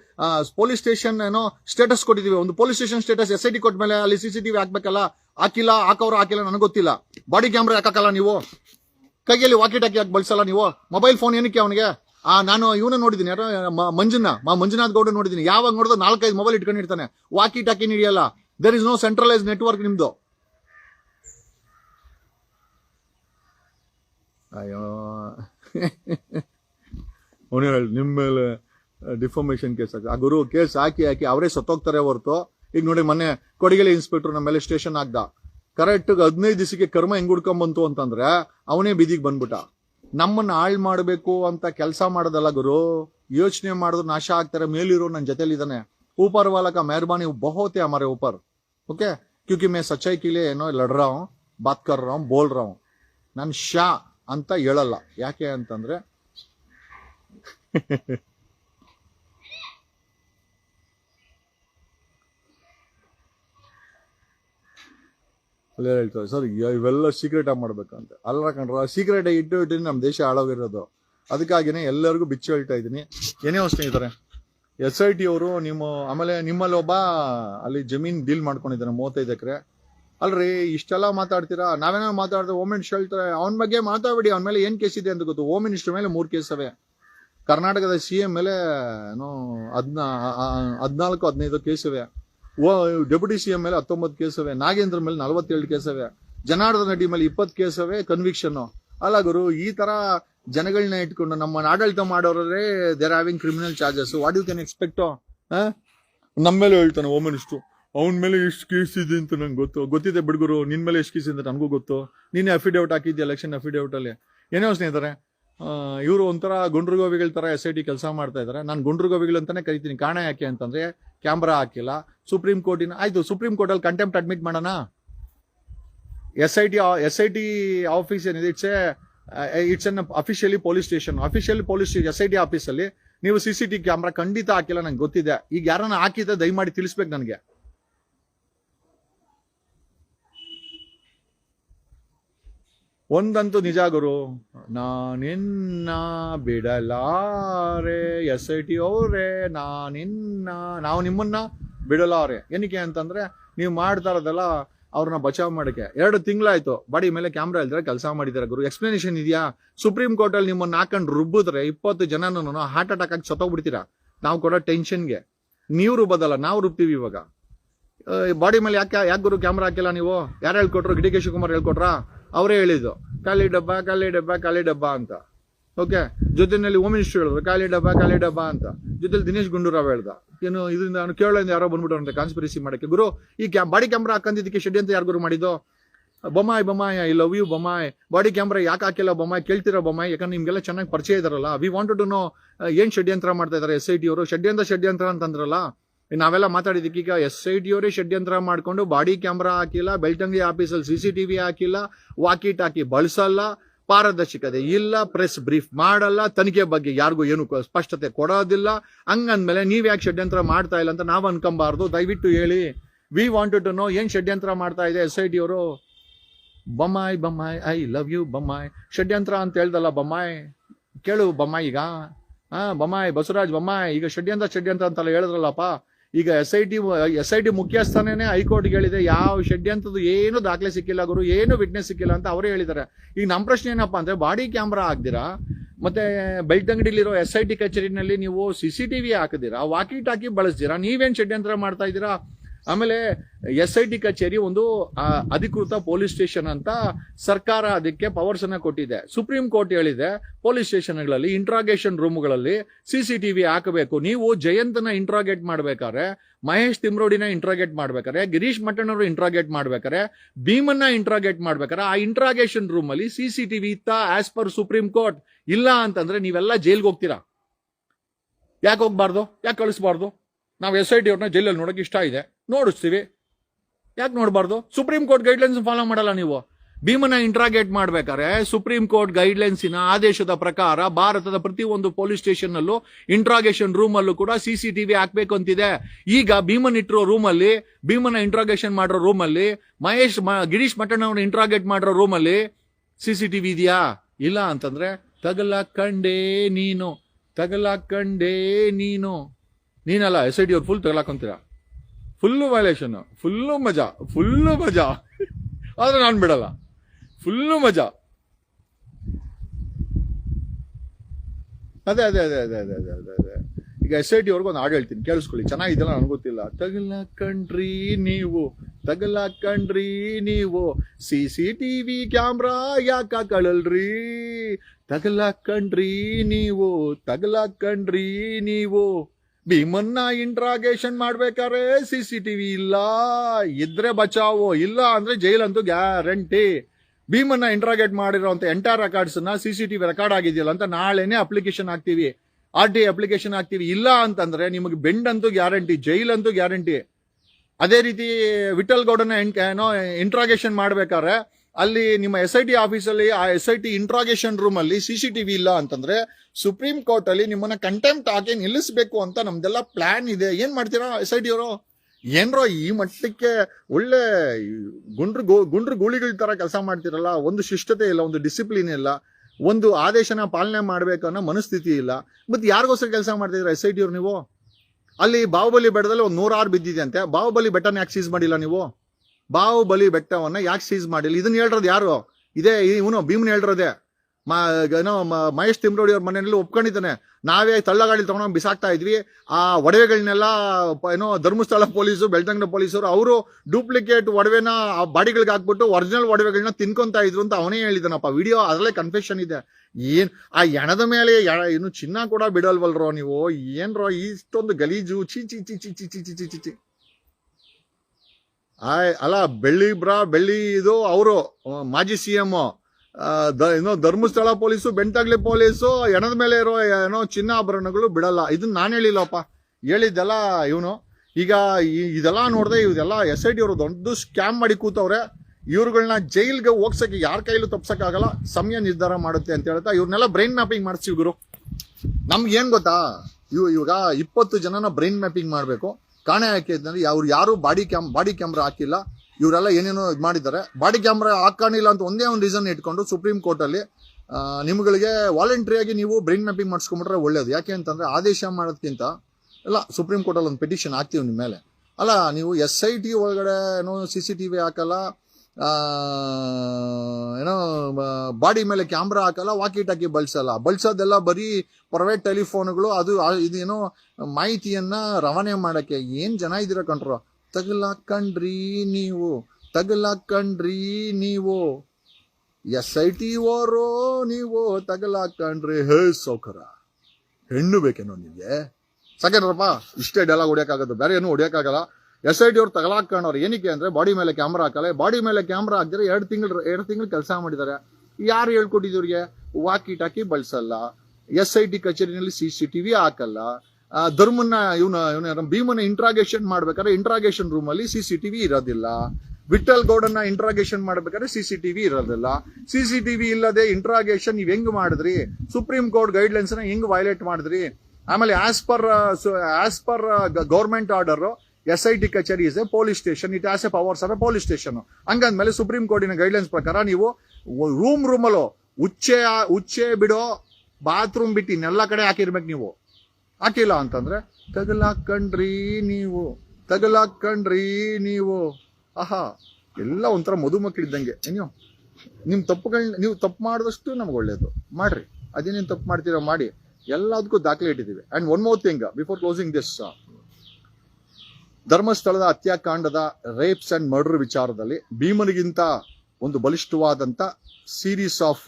police station ಏನೋ ಸ್ಟೇಟಸ್ ಕೊಟ್ಟಿದೀವಿ ಒಂದು police station status S I T ಕೊಟ್ಟ ಮೇಲೆ ಅಲ್ಲಿ ಸಿಸಿಟಿವಿ ಹಾಕ್ಬೇಕಲ್ಲ, ಹಾಕಿಲ್ಲ ಹಾಕೋರು ಹಾಕಿಲ್ಲ ನನಗೆ ಗೊತ್ತಿಲ್ಲ. ಬಾಡಿ ಕ್ಯಾಮ್ರಾ ಹಾಕಲ್ಲ ನೀವು? ಕೈಯಲ್ಲಿ ವಾಕಿ ಟಾಕಿ ಯಾಕೆ ಬಳಸಲ್ಲ ನೀವು? ಮೊಬೈಲ್ ಫೋನ್ ಏನಕ್ಕೆ ಅವನಿಗೆ? ಆ, ನಾನು ಇವನ ನೋಡಿದ್ದೀನಿ. ಯಾರೋ, ಮ- ಮಂಜುನ, ಮಾ, ಮಂಜುನಾಥ್ ಗೌಡ ನೋಡಿದ್ದೀನಿ. ಯಾವಾಗ ನೋಡಿದ್ರೆ ನಾಲ್ಕೈದು ಮೊಬೈಲ್ ಇಟ್ಕೊಂಡಿರ್ತಾನೆ. Walkie talkie ಹಿಡಿಯಲ್ಲ. There is no centralise network ನಿಮ್ದು. ಅಯ್ಯೋ ಅವನು ಹೇಳಿ ನಿಮ್ಮ ಮೇಲೆ ಡಿಫಾರ್ಮೇಶನ್ ಕೇಸ್ ಹಾಕಿ ಆ ಗುರು ಕೇಸ್ ಹಾಕಿ ಹಾಕಿ ಅವರೇ ಸತ್ತೋಗ್ತಾರೆ ಹೊರತು ಈಗ ನೋಡಿ ಮೊನ್ನೆ ಕೊಡಗಿಲೆ ಇನ್ಸ್ಪೆಕ್ಟರ್ ನಮ್ಮ ಮೇಲೆ ಸ್ಟೇಷನ್ ಹಾಕ್ದ ಕರೆಕ್ಟ್ ಹದಿನೈದು ದಿವಸಕ್ಕೆ ಕರ್ಮ ಹೆಂಗ್ ಹುಡ್ಕೊಂಬಂತು ಅಂತಂದ್ರೆ ಅವನೇ ಬೀದಿಗೆ ಬಂದ್ಬಿಟ್ಟ ನಮ್ಮನ್ನ ಹಾಳ್ ಮಾಡಬೇಕು ಅಂತ ಕೆಲಸ ಮಾಡೋದಲ್ಲ ಗುರು ಯೋಚನೆ ಮಾಡಿದ್ರು ನಾಶ ಆಗ್ತಾರೆ ಮೇಲಿರೋ ನನ್ನ ಜೊತೆಲಿದ್ದಾನೆ ऊपर वाला का मेहरबानी बहुत है हमारे ऊपर ओके क्योंकि मैं सच्चाई के लिए ಏನೋ लड़ रहा हूं बात कर रहा हूं बोल रहा हूं ನಾನು ಶಾ ಅಂತ ಹೇಳಲ್ಲ. ಯಾಕೆ ಅಂತಂದ್ರೆ ಅಲ್ಲೇ ಹೇಳ್ತಾರೆ, ಸರ್ ಇವೆಲ್ಲ ಸೀಕ್ರೆಟ್ ಆಗಿ ಮಾಡ್ಬೇಕಂತ. ಅಲ್ಲ ಸೀಕ್ರೆಟ್ ಇಟ್ಟು ಇಟ್ಟು ನಮ್ಮ ದೇಶ ಹಾಳಾಗಿರೋದು. ಅದಕ್ಕಾಗಿನೇ ಎಲ್ಲರಿಗೂ ಬಿಚ್ಚು ಹೇಳ್ತಾ ಇದ್ದೀನಿ. ಏನೇ ಸ್ನೇಹಿತರೆ ಎಸ್ ಐ ಟಿ ಅವರು ನಿಮ್ಮ, ಆಮೇಲೆ ನಿಮ್ಮಲ್ಲಿ ಒಬ್ಬ ಅಲ್ಲಿ ಜಮೀನ್ ಡೀಲ್ ಮಾಡ್ಕೊಂಡಿದ್ದಾರೆ ಮೂವತ್ತೈದು ಎಕರೆ. ಅಲ್ರಿ, ಇಷ್ಟೆಲ್ಲ ಮಾತಾಡ್ತೀರಾ? ನಾವೇನೋ ಮಾತಾಡಿದ್ರೆ ಹೋಮ್ ಮಿನಿಸ್ಟರ್ ಹೇಳ್ತಾರೆ. ಅವನ ಬಗ್ಗೆ ಮಾತಾಡ್ಬಿಡಿ, ಅವನ ಮೇಲೆ ಏನ್ ಕೇಸ್ ಇದೆ ಅಂತ ಗೊತ್ತು. ಹೋಮ್ ಮಿನಿಸ್ಟರ್ ಮೇಲೆ ಮೂರು ಕೇಸ್ ಅವೆ ಕರ್ನಾಟಕದ ಸಿ ಎಂ ಮೇಲೆ, ಏನೋ, ಹದ್ನಾ ಹದಿನಾಲ್ಕು, ಹದಿನೈದು ಕೇಸ್ ಇವೆ. ಡೆಪ್ಯೂಟಿ ಸಿ ಎಂ ಮೇಲೆ ಹತ್ತೊಂಬತ್ತು ಕೇಸ್ ಇವೆ. ನಾಗೇಂದ್ರ ಮೇಲೆ ನಲವತ್ತೇಳು ಕೇಸ್ ಇವೆ. ಜನಾರ್ದನ ರೆಡ್ಡಿ ಮೇಲೆ ಇಪ್ಪತ್ತು ಕೇಸ್ ಇವೆ ಕನ್ವಿಕ್ಷನ್ ಅಲ್ಲ ಗುರು, ಈ ತರ ಜನಗಳನ್ನ ಇಟ್ಕೊಂಡು ನಮ್ಮ ಆಡಳಿತ ಮಾಡೋರೇ there having criminal charges what you can expect ನಮ್ಮ ಮೇಲೆ ಹೇಳ್ತಾನೆ ಹೋಮ್ ಮಿನಿಸ್ಟ್ರು ಅವನ ಮೇಲೆ ಎಷ್ಟು ಕೇಸ್ ಇದೆ ಅಂತ ನಂಗೆ ಗೊತ್ತು. ಗೊತ್ತಿದೆ ಬಿಡುಗರು ನಿನ್ನ ಮೇಲೆ ಎಷ್ಟು ಕೇಸ್ ಇದೆ ನನಗೂ ಗೊತ್ತು. ನೀನೇ ಅಫಿಡೇವಿಟ್ ಹಾಕಿದ್ದೆ ಎಲೆಕ್ಷನ್ ಅಫಿಡೇವಿಟ್ ಅಲ್ಲಿ? ಏನೇ ಸ್ನೇಹಿತರೆ ಇವರು ಒಂಥರ ಗುಂಡ್ರುಗೋವಿಗಳ ತರ ಎಸ್ ಐ ಟಿ ಕೆಲಸ ಮಾಡ್ತಾ ಇದ್ದಾರೆ ನಾನು ಗುಂಡ್ರುಗೋವಿಗಳು ಅಂತಾನೆ ಕರಿತೀನಿ. ಕಾರಣ ಯಾಕೆ ಅಂತಂದ್ರೆ ಕ್ಯಾಮ್ರಾ ಹಾಕಿಲ್ಲ. ಸುಪ್ರೀಂ ಕೋರ್ಟಿನ ಆಯ್ತು ಸುಪ್ರೀಂ ಕೋರ್ಟಲ್ಲಿ ಕಂಟೆಂಪ್ಟ್ ಅಡ್ಮಿಟ್ ಮಾಡೋಣ? S I T S I T office ಏನಿದೆ it's it's unofficially police station officially police S I T ಆಫೀಸಲ್ಲಿ ನೀವು ಸಿ ಸಿ ಟಿ ಕ್ಯಾಮ್ರಾ ಖಂಡಿತ ಹಾಕಿಲ್ಲ, ನಂಗೆ ಗೊತ್ತಿದೆ. ಈಗ ಯಾರನ್ನ ಹಾಕಿದ್ರೆ ದಯಮಾಡಿ ತಿಳಿಸ್ಬೇಕು ನನಗೆ. ಒಂದಂತೂ ನಿಜ ಗುರು. ನಾನಿನ್ನ ಬಿಡಲಾರೆ ಎಸ್ ಐ ಟಿ ಅವರೇ ನಾನಿನ್ನ, ನಾವು ನಿಮ್ಮನ್ನ ಬಿಡಲಾರೆ. ಏನಕ್ಕೆ ಅಂತಂದ್ರೆ, ನೀವು ಮಾಡ್ತಾ ಇರೋದೆಲ್ಲ ಅವ್ರನ್ನ ಬಚಾವ್ ಮಾಡಕ್ಕೆ. ಎರಡು ತಿಂಗಳಾಯ್ತು. ಬಾಡಿ ಮೇಲೆ ಕ್ಯಾಮ್ರಾ ಇಲ್ದ್ರೆ ಕೆಲಸ ಮಾಡಿದಾರೆ ಗುರು. ಎಕ್ಸ್ಪ್ಲನೇಷನ್ ಇದೆಯಾ? ಸುಪ್ರೀಂ ಕೋರ್ಟ್ ಅಲ್ಲಿ ನಿಮ್ಮನ್ನ ಹಾಕೊಂಡು ರುಬ್ಬಿದ್ರೆ ಇಪ್ಪತ್ತು ಜನನೂ ಹಾರ್ಟ್ ಅಟ್ಯಾಕ್ ಆಗಿ ಸತ್ತೋಗ್ಬಿಡ್ತೀರಾ? ನಾವು ಕೊಡೋ ಟೆನ್ಷನ್ಗೆ ನೀವು ರುಬ್ಬೋದಲ್ಲ, ನಾವು ರುಬ್ತೀವಿ ಇವಾಗ. ಬಾಡಿ ಮೇಲೆ ಯಾಕೆ ಯಾಕೆ ಗುರು ಕ್ಯಾಮ್ರಾ ಹಾಕಿಲ್ಲ ನೀವು? ಯಾರು ಹೇಳ್ಕೊಟ್ರು? ಡಿ ಕೆ ಶಿವಕುಮಾರ್ ಹೇಳ್ಕೊಟ್ರಾ? ಅವರೇ ಹೇಳಿದ್ದು, ಖಾಲಿ ಡಬ್ಬ ಖಾಲಿ ಡಬ್ಬ ಖಾಲಿ ಡಬ್ಬ ಅಂತ. ಓಕೆ ಜೊತೆನಲ್ಲಿ ಹೋಮ್ ಮಿನಿಸ್ಟರ್ ಹೇಳಿದ್ರು, ಖಾಲಿ ಡಬ್ಬ ಖಾಲಿ ಡಬ್ಬ ಅಂತ. ಜೊತೆಲಿ ದಿನೇಶ್ ಗುಂಡೂರಾವ್ ಹೇಳ್ದ, ಏನು ಇದರಿಂದ ನಾನು ಕೇರಳದಿಂದ ಯಾರೋ ಬಂದ್ಬಿಟ್ಟು ಕಾನ್ಸ್ಪಿರಸಿ ಮಾಡಕ್ಕೆ. ಗುರು, ಈ ಕ್ಯಾ ಬಾಡಿ ಕ್ಯಾಮ್ರಾ ಹಾಕಂದಿದ್ದಕ್ಕೆ ಷಡ್ಯಂತ್ರ ಯಾರು ಗುರು ಮಾಡಿದ್ದು? Bommai Bommai I love you Bommai. Body camera ಯಾಕೆ ಹಾಕಿಲ್ಲ ಬೊಮ್ಮಾಯ್? ಕೇಳ್ತಿರೋ ಬೊಮ್ಮಾಯ್? ಯಾಕಂದ್ರೆ ನಿಮ್ಗೆಲ್ಲ ಚೆನ್ನಾಗಿ ಪರಿಚಯ ಇದಾರಲ್ಲ. ವಿ ವಾಂಟೆಡ್ ಟು ನೋ ಏನ್ ಷಡ್ಯಂತ್ರ ಮಾಡ್ತಾ ಇದಾರೆ ಎಸ್ ಐ ಟಿ ಅವರು? ಷಡ್ಯಂತ್ರ ಷಡ್ಯಂತ್ರ ಅಂತಂದ್ರಲ್ಲ. ನಾವೆಲ್ಲ ಮಾತಾಡಿದ್ದಕ್ಕೆ ಈಗ ಎಸ್ ಐ ಟಿ ಅವರೇ ಷಡ್ಯಂತ್ರ ಮಾಡಿಕೊಂಡು ಬಾಡಿ ಕ್ಯಾಮ್ರಾ ಹಾಕಿಲ್ಲ, ಬೆಳ್ತಂಗಡಿ ಆಫೀಸಲ್ಲಿ ಸಿ ಸಿ ಟಿ ವಿ ಹಾಕಿಲ್ಲ ವಾಕಿ ಟಾಕಿ ಬಳಸಲ್ಲ, ಪಾರದರ್ಶಕತೆ ಇಲ್ಲ ಪ್ರೆಸ್ ಬ್ರೀಫ್ ಮಾಡಲ್ಲ, ತನಿಖೆ ಬಗ್ಗೆ ಯಾರಿಗೂ ಏನು ಸ್ಪಷ್ಟತೆ ಕೊಡೋದಿಲ್ಲ. ಹಂಗಂದ್ಮೇಲೆ ನೀವು ಯಾಕೆ ಷಡ್ಯಂತ್ರ ಮಾಡ್ತಾ ಇಲ್ಲ ಅಂತ ನಾವು ಅನ್ಕೊಂಬಾರ್ದು. ದಯವಿಟ್ಟು ಹೇಳಿ ವಿ ವಾಂಟೆಡ್ ಟು ನೋ ಏನು ಷಡ್ಯಂತ್ರ ಮಾಡ್ತಾ ಇದೆ ಎಸ್ ಐ ಟಿ ಅವರು. Bommai Bommai I love you Bommai. ಷಡ್ಯಂತ್ರ ಅಂತ ಹೇಳ್ದಲ್ಲ ಬೊಮ್ಮಾಯ್? ಕೇಳು ಬೊಮ್ಮಾಯ್ ಈಗ. ಹಾಂ, ಬೊಮ್ಮಾಯ್, ಬಸವರಾಜ್ ಬೊಮ್ಮಾಯ್, ಈಗ ಷಡ್ಯಂತ್ರ ಷಡ್ಯಂತ್ರ ಅಂತೆಲ್ಲ ಹೇಳಿದ್ರಲ್ಲಪ್ಪ. ಈಗ S I T S I T ಮುಖ್ಯಸ್ಥನೇ ಹೈಕೋರ್ಟ್ಗೆ ಹೇಳಿದೆ ಯಾವ ಷಡ್ಯಂತ್ರದ ಏನು ದಾಖಲೆ ಸಿಕ್ಕಿಲ್ಲ ಗುರು, ಏನು ವಿಟ್ನೆಸ್ ಸಿಕ್ಕಿಲ್ಲ ಅಂತ ಅವರೇ ಹೇಳಿದ್ದಾರೆ. ಈಗ ನಮ್ಮ ಪ್ರಶ್ನೆ ಏನಪ್ಪ ಅಂದ್ರೆ, ಬಾಡಿ ಕ್ಯಾಮ್ರಾ ಹಾಕ್ದಿರಾ? ಮತ್ತೆ ಅಂಗಡಿಲಿರೋ ಎಸ್ ಐ ಟಿ ಕಚೇರಿನಲ್ಲಿ ನೀವು ಸಿ ಸಿ ಟಿವಿ ಹಾಕಿದಿರಾ? ವಾಕಿ ಟಾಕಿ ಬಳಸ್ತೀರಾ ನೀವೇನು ಷಡ್ಯಂತ್ರ ಮಾಡ್ತಾ ಇದ್ದೀರಾ? ಆಮೇಲೆ ಎಸ್ ಐ ಟಿ ಕಚೇರಿ ಒಂದು ಅಧಿಕೃತ ಪೊಲೀಸ್ ಸ್ಟೇಷನ್ ಅಂತ ಸರ್ಕಾರ ಅದಕ್ಕೆ ಪವರ್ಸ್ ಅನ್ನ ಕೊಟ್ಟಿದೆ. ಸುಪ್ರೀಂ ಕೋರ್ಟ್ ಹೇಳಿದೆ, ಪೊಲೀಸ್ ಸ್ಟೇಷನ್ಗಳಲ್ಲಿ ಇಂಟ್ರಾಗೇಷನ್ ರೂಮ್ಗಳಲ್ಲಿ ಸಿ ಸಿ ಟಿವಿ ಹಾಕಬೇಕು. ನೀವು ಜಯಂತನ ಇಂಟ್ರಾಗೇಟ್ ಮಾಡ್ಬೇಕಾದ್ರೆ, ಮಹೇಶ್ ತಿಮ್ರೋಡಿನ ಇಂಟ್ರಾಗೇಟ್ ಮಾಡ್ಬೇಕಾರೆ ಗಿರೀಶ್ ಮಟ್ಟಣ್ಣವರು ಇಂಟ್ರಾಗೇಟ್ ಮಾಡ್ಬೇಕಾರೆ ಭೀಮನ್ನ ಇಂಟ್ರಾಗೇಟ್ ಮಾಡ್ಬೇಕಾರೆ ಆ ಇಂಟ್ರಾಗೇಷನ್ ರೂಮ್ ಅಲ್ಲಿ ಸಿ ಸಿ ಟಿವಿ ಇತ್ತ ಆಸ್ ಪರ್ ಸುಪ್ರೀಂ ಕೋರ್ಟ್? ಇಲ್ಲ ಅಂತಂದ್ರೆ ನೀವೆಲ್ಲ ಜೈಲ್ಗೆ ಹೋಗ್ತೀರಾ? ಯಾಕೆ ಹೋಗ್ಬಾರ್ದು? ಯಾಕೆ ಕಳಿಸ್ಬಾರ್ದು? ನಾವು ಎಸ್ ಐ ಟಿ ಅವ್ರನ್ನ ಜೈಲಲ್ಲಿ ನೋಡೋಕೆ ಇಷ್ಟ ಇದೆ. ನೋಡಿಸ್ತೀವಿ. ಯಾಕೆ ನೋಡಬಾರ್ದು? ಸುಪ್ರೀಂ ಕೋರ್ಟ್ ಗೈಡ್ಲೈನ್ಸ್ ಫಾಲೋ ಮಾಡಲ್ಲ ನೀವು. ಭೀಮನ ಇಂಟ್ರಾಗೇಟ್ ಮಾಡ್ಬೇಕಾದ್ರೆ ಸುಪ್ರೀಂ ಕೋರ್ಟ್ ಗೈಡ್ಲೈನ್ಸಿನ ಆದೇಶದ ಪ್ರಕಾರ ಭಾರತದ ಪ್ರತಿಯೊಂದು ಪೊಲೀಸ್ ಸ್ಟೇಷನ್ ನಲ್ಲೂ ಇಂಟ್ರಾಗೇಷನ್ ರೂಮ್ ಅಲ್ಲೂ ಕೂಡ ಸಿಸಿ ಟಿವಿ ಹಾಕ್ಬೇಕು ಅಂತಿದೆ. ಈಗ ಭೀಮನ್ ಇಟ್ಟಿರೋ ರೂಮ್ ಅಲ್ಲಿ, ಭೀಮನ ಇಂಟ್ರಾಗೇಷನ್ ಮಾಡಿರೋ ರೂಮ್ ಅಲ್ಲಿ, ಮಹೇಶ್ ಗಿರೀಶ್ ಮಟ್ಟಣ್ಣ ಮಠಣ್ಣವ್ರನ್ನ ಇಂಟ್ರಾಗೇಟ್ ಮಾಡಿರೋ ರೂಮ್ ಅಲ್ಲಿ ಸಿಸಿ ಟಿವಿ ಇದೆಯಾ? ಇಲ್ಲ ಅಂತಂದ್ರೆ ತಗಲಕಂಡೇ ನೀನು ತಗಲಕಂಡೇ ನೀನು. ನೀನಲ್ಲ ಎಸ್ ಐ ಡಿ ಅವ್ರು ಫುಲ್ ತಗಲಾಕೊಂತೀರ ಫುಲ್ಲು ವೈಲೇಷನ್ ಫುಲ್ಲು ಮಜಾ ಫುಲ್ಲು ಮಜಾ ಆದ್ರೆ ನಾನು ಬಿಡಲ್ಲ. ಫುಲ್ಲು ಮಜಾ ಅದೇ ಅದೇ ಅದೇ ಅದೇ ಅದೇ ಅದೇ ಅದೇ ಈಗ ಎಸ್ ಐ ಟಿ ಒಂದು ಹಾಡು ಹೇಳ್ತೀನಿ, ಕೇಳಿಸ್ಕೊಳ್ಳಿ. ಚೆನ್ನಾಗಿದೆಲ್ಲ ನನಗೆ ಗೊತ್ತಿಲ್ಲ. ತಗಲಕಂಡ್ರಿ ನೀವು ತಗಲಕಂಡ್ರಿ ನೀವು. C C T V camera ಯಾಕ ಕಳಲ್ರಿ? ತಗಲಕಂಡ್ರಿ ನೀವು ಕಣ್ರಿ ನೀವು. ಭೀಮನ್ನ ಇಂಟ್ರಾಗೇಷನ್ ಮಾಡ್ಬೇಕಾದ್ರೆ ಸಿ ಸಿ ಟಿ ವಿ ಇಲ್ಲ, ಇದ್ರೆ ಬಚಾವು, ಇಲ್ಲ ಅಂದ್ರೆ ಜೈಲಂತೂ ಗ್ಯಾರಂಟಿ ಭೀಮನ್ನ ಇಂಟ್ರಾಗೇಟ್ ಮಾಡಿರೋಂಥ entire ರೆಕಾರ್ಡ್ಸ್ನ C C T V record ಆಗಿದೆಯಲ್ಲ ಅಂತ ನಾಳೆನೆ ಅಪ್ಲಿಕೇಶನ್ ಹಾಕ್ತಿವಿ. ಆರ್ ಟಿ ಅಪ್ಲಿಕೇಶನ್ ಹಾಕ್ತಿವಿ. ಇಲ್ಲ ಅಂತಂದ್ರೆ ನಿಮಗೆ ಬೆಂಡ್ ಅಂತೂ ಗ್ಯಾರಂಟಿ ಜೈಲ್ ಅಂತೂ ಗ್ಯಾರಂಟಿ ಅದೇ ರೀತಿ ವಿಠಲ್ ಗೌಡನ ಏನೋ ಇಂಟ್ರಾಗೇಷನ್ ಮಾಡ್ಬೇಕಾದ್ರೆ ಅಲ್ಲಿ ನಿಮ್ಮ ಎಸ್ ಐ ಟಿ ಆಫೀಸಲ್ಲಿ ಆ S I T interrogation room ಅಲ್ಲಿ ಸಿ ಸಿ ಟಿ ವಿ ಇಲ್ಲ ಅಂತಂದ್ರೆ ಸುಪ್ರೀಂ ಕೋರ್ಟ್ ಅಲ್ಲಿ ನಿಮ್ಮನ್ನ ಕಂಟೆಂಪ್ಟ್ ಹಾಕಿ ನಿಲ್ಲಿಸಬೇಕು ಅಂತ ನಮ್ದೆಲ್ಲ ಪ್ಲಾನ್ ಇದೆ. ಏನ್ ಮಾಡ್ತೀರಾ ಎಸ್ ಐ ಟಿ ಅವರು? ಏನ್ರೋ ಈ ಮಟ್ಟಕ್ಕೆ ಒಳ್ಳೆ ಗುಂಡ್ರು ಗೋ, ಗುಂಡ್ರು ಗೂಳಿಗಳ ತರ ಕೆಲಸ ಮಾಡ್ತಿರಲ್ಲ, ಒಂದು ಶಿಷ್ಟತೆ ಇಲ್ಲ, ಒಂದು ಡಿಸಿಪ್ಲಿನ್ ಇಲ್ಲ, ಒಂದು ಆದೇಶನ ಪಾಲನೆ ಮಾಡಬೇಕು ಅನ್ನೋ ಮನಸ್ಥಿತಿ ಇಲ್ಲ. ಮತ್ತೆ ಯಾರಿಗೋಸ್ಕರ ಕೆಲಸ ಮಾಡ್ತಿದ್ರ ಎಸ್ ಐ ಟಿ ಅವ್ರು ನೀವು? ಅಲ್ಲಿ ಬಾಹುಬಲಿ ಬೆಟ್ಟದಲ್ಲಿ ಒಂದು ನೂರಾರು ಬಿದ್ದಿದೆ ಅಂತೆ. ಬಾಹುಬಲಿ ಬೆಟ್ಟನ ಯಾಕೆ ಸೀಸ್ ಮಾಡಿಲ್ಲ ನೀವು? ಬಾಹುಬಲಿ ಬೆಟ್ಟವನ್ನ ಯಾಕೆ ಸೀಸ್ ಮಾಡಿಲ್ಲ ಇದನ್ನ ಹೇಳಿರೋದು ಯಾರು ಇದೇ ಇವನು ಭೀಮನ್ ಹೇಳಿರೋದೆ ಮಾ ಏನೋ ಮಹೇಶ್ ತಿಮ್ರೋಡಿ ಅವ್ರ ಮನೆಯಲ್ಲಿ ಒಪ್ಕೊಂಡಿದ್ದಾನೆ ನಾವೇ ತಳ್ಳಗಾಡಿ ತಗೊಂಡು ಬಿಸಾಕ್ತಾ ಇದ್ವಿ ಆ ಒಡವೆಗಳನ್ನೆಲ್ಲ ಏನೋ ಧರ್ಮಸ್ಥಳ ಪೊಲೀಸು ಬೆಳ್ತಂಗಡ ಪೊಲೀಸರು ಅವರು ಡೂಪ್ಲಿಕೇಟ್ ಒಡವೆನ ಆ ಬಾಡಿಗಳಿಗೆ ಹಾಕ್ಬಿಟ್ಟು ಒರಿಜಿನಲ್ ಒಡವೆಗಳನ್ನ ತಿನ್ಕೊಂತ ಇದ್ರು ಅಂತ ಅವನೇ ಹೇಳಿದನಪ್ಪ ವಿಡಿಯೋ ಅದರಲ್ಲೇ ಕನ್ಫೆಷನ್ ಇದೆ ಏನ್ ಆ ಎಣದ ಮೇಲೆ ಏನು ಚಿನ್ನ ಕೂಡ ಬಿಡಲ್ವಲ್ರೋ ನೀವು ಏನ್ರೋ ಇಷ್ಟೊಂದು ಗಲೀಜು ಚಿ ಚಿ ಚಿ ಚಿ ಚಿ ಚಿ ಚಿ ಚಿ ಚಿ ಅಲ್ಲ, ಬೆಳ್ಳಿ ಬ್ರಾ, ಬೆಳ್ಳಿ ಇದು ಅವರು ಮಾಜಿ ಸಿ ಎಂ ಏನೋ ಧರ್ಮಸ್ಥಳ ಪೊಲೀಸು, ಬೆಂಟಾಗ್ಲಿ ಪೊಲೀಸು, ಎಣದ ಮೇಲೆ ಇರೋ ಏನೋ ಚಿನ್ನ ಆಭರಣಗಳು ಬಿಡಲ್ಲ. ಇದನ್ನ ನಾನು ಹೇಳಿಲ್ಲಪ್ಪ. ಹೇಳಿದ್ದೆಲ್ಲ ಇವನು. ಈಗ ಇದೆಲ್ಲ ನೋಡಿದೆ ಇದೆಲ್ಲ ಎಸ್ ಐ ಟಿ ಅವರು ದೊಡ್ಡ ಸ್ಕ್ಯಾಮ್ ಮಾಡಿ ಕೂತವ್ರೆ. ಇವ್ರುಗಳನ್ನ ಜೈಲ್ಗೆ ಹೋಗ್ಸಕ್ಕೆ ಯಾರ ಕೈಲೂ ತಪ್ಸಕ್ಕಾಗಲ್ಲ. ಸಮಯ ನಿರ್ಧಾರ ಮಾಡುತ್ತೆ ಅಂತ ಹೇಳ್ತಾ ಇವ್ರನ್ನೆಲ್ಲ ಬ್ರೈನ್ ಮ್ಯಾಪಿಂಗ್ ಮಾಡಿಸಿ ಗುರು. ನಮ್ಗೆ ಏನು ಗೊತ್ತಾ? ಇವ್, ಇವಾಗ ಇಪ್ಪತ್ತು ಜನನ ಬ್ರೈನ್ ಮ್ಯಾಪಿಂಗ್ ಮಾಡಬೇಕು. ಕಾಣೆ ಹಾಕಿದ್ರೆ ಅವ್ರು ಯಾರು ಬಾಡಿ ಕ್ಯಾಮ್ ಬಾಡಿ ಕ್ಯಾಮ್ರಾ ಹಾಕಿಲ್ಲ. ಇವರೆಲ್ಲ ಏನೇನೋ ಇದು ಮಾಡಿದ್ದಾರೆ. ಬಾಡಿ ಕ್ಯಾಮ್ರಾ ಹಾಕೊಂಡಿಲ್ಲ ಅಂತ ಒಂದೇ ಒಂದು ರೀಸನ್ ಇಟ್ಕೊಂಡು ಸುಪ್ರೀಂ ಕೋರ್ಟ್ ಅಲ್ಲಿ ಆ, ನಿಮ್ಗಳಿಗೆ ವಾಲಂಟ್ರಿಯಾಗಿ ನೀವು ಬ್ರೈನ್ ಮ್ಯಾಪಿಂಗ್ ಮಾಡಿಸ್ಕೊಂಬಿಟ್ರೆ ಒಳ್ಳೇದು. ಯಾಕೆ ಅಂತಂದ್ರೆ ಆದೇಶ ಮಾಡೋದಕ್ಕಿಂತ ಇಲ್ಲ ಸುಪ್ರೀಂ ಕೋರ್ಟ್ ಅಲ್ಲಿ ಒಂದು ಪಿಟಿಷನ್ ಹಾಕ್ತೀವಿ ನಿಮ್ಮ ಮೇಲೆ. ಅಲ್ಲ ನೀವು ಎಸ್ ಐ ಟಿ ಒಳಗಡೆ ಏನೋ ಸಿ ಸಿ ಟಿ ವಿ ಹಾಕಲ್ಲ ಏನೋ ಬಾಡಿ ಮೇಲೆ ಕ್ಯಾಮ್ರಾ ಹಾಕಲ್ಲ ವಾಕಿ ಟಾಕಿ ಬಳಸಲ್ಲ. ಬಳಸೋದೆಲ್ಲ ಬರೀ ಪ್ರೈವೇಟ್ ಟೆಲಿಫೋನ್ಗಳು ಅದು ಇದೇನೋ ಮಾಹಿತಿಯನ್ನ ರವಾನೆ ಮಾಡಕ್ಕೆ. ಏನ್ ಜನ ಇದ್ದೀರ ಕಣ್ರು ತಗಲಾಕಂಡ್ರಿ ನೀವು ತಗಲಾಕಂಡ್ರಿ ನೀವು. ಎಸ್ ಐ ಟಿ ಓರೋ ನೀವು ತಗಲಾಕಂಡ್ರಿ. ಹೇ, ಸೌಕರ. ಹೆಣ್ಣು ಬೇಕೇನೋ ನಿಮಗೆ? ಸಾಕೇನಪ್ಪ ಇಷ್ಟೇ ಡೈಲಾಗ್ ಹೊಡಿಯಕ್ಕಾಗದು. ಬೇರೆ ಏನು ಹೊಡಿಯಕ್ಕಾಗಲ್ಲ. ಎಸ್ ಐ ಟಿ ಅವ್ರು ತಗಲಾಕೊಂಡವ್ರು ಏನಕ್ಕೆ ಅಂದ್ರೆ ಬಾಡಿ ಮೇಲೆ ಕ್ಯಾಮ್ರಾ ಹಾಕಲ್ಲ. ಬಾಡಿ ಮೇಲೆ ಕ್ಯಾಮ್ರಾ ಹಾಕಿದ್ರೆ ಎರಡು ತಿಂಗಳು ಎರಡು ತಿಂಗಳು ಕೆಲಸ ಮಾಡಿದ್ದಾರೆ ಯಾರು ಹೇಳ್ಕೊಟ್ಟಿದ್ದವ್ರಿಗೆ? ವಾಕಿ ಟಾಕಿ ಬಳಸಲ್ಲ. ಎಸ್ ಐ ಟಿ ಕಚೇರಿನಲ್ಲಿ ಸಿ ಸಿ ಟಿ ವಿ ಹಾಕಲ್ಲ. ಧರ್ಮನ ಇವನ ಇವನ ಭೀಮನ ಇಂಟ್ರಾಗೇಷನ್ ಮಾಡ್ಬೇಕಾದ್ರೆ ಇಂಟ್ರಾಗೇಷನ್ ರೂಮ್ ಅಲ್ಲಿ ಸಿ ಸಿ ಟಿ ವಿ ಇರೋದಿಲ್ಲ. ವಿಠಲ್ ಗೌಡನ್ನ ಇಂಟ್ರಾಗೇಷನ್ ಮಾಡ್ಬೇಕಾದ್ರೆ ಸಿ ಸಿ ಟಿ ವಿ ಇರೋದಿಲ್ಲ. ಸಿ ಸಿ ಟಿ ವಿ ಇಲ್ಲದೆ ಇಂಟ್ರಾಗೇಷನ್ ನೀವು ಹೆಂಗ್ ಮಾಡಿದ್ರಿ? ಸುಪ್ರೀಂ ಕೋರ್ಟ್ ಗೈಡ್ಲೈನ್ಸ್ನ ಹೆಂಗ್ ವೈಲೇಟ್ ಮಾಡಿದ್ರಿ? ಆಮೇಲೆ as per as per government order S I T ಕಚೇರಿ is a police station it as a powers of a police station ಹಂಗಂದ್ಮೇಲೆ supreme ಕೋರ್ಟಿನ ಗೈಡ್ಲೈನ್ಸ್ ಪ್ರಕಾರ ನೀವು ರೂಮ್ ರೂಮಲ್ಲೋ ಉಚ್ಚೆ ಉಚ್ಚೆ ಬಿಡೋ ಬಾತ್ರೂಮ್ ಬಿಟ್ಟು ಇನ್ನೆಲ್ಲ ಕಡೆ ಹಾಕಿರ್ಬೇಕು ನೀವು. ಹಾಕಿಲ್ಲ ಅಂತಂದ್ರೆ ತಗಲಾಕಂಡ್ರಿ ನೀವು ತಗಲಾಕಂಡ್ರಿ ನೀವು. ಆಹಾ, ಎಲ್ಲ ಒಂಥರ ಮಧುಮಕ್ಕಳಿದ್ದಂಗೆ ನೀವು ನಿಮ್ಮ ತಪ್ಪುಗಳನ್ನ ನೀವು ತಪ್ಪು ಮಾಡಿದಷ್ಟು ನಮ್ಗೆ ಒಳ್ಳೇದು. ಮಾಡ್ರಿ. ಅದೇನೇನು ತಪ್ಪು ಮಾಡ್ತೀರೋ ಮಾಡಿ. ಎಲ್ಲದಕ್ಕೂ ದಾಖಲೆ ಇಟ್ಟಿದ್ದೀವಿ. And one more thing before closing this ಧರ್ಮಸ್ಥಳದ ಹತ್ಯಾಕಾಂಡದ ರೇಪ್ಸ್ ಅಂಡ್ ಮರ್ಡರ್ ವಿಚಾರದಲ್ಲಿ ಭೀಮನಿಗಿಂತ ಒಂದು ಬಲಿಷ್ಠವಾದಂತ series of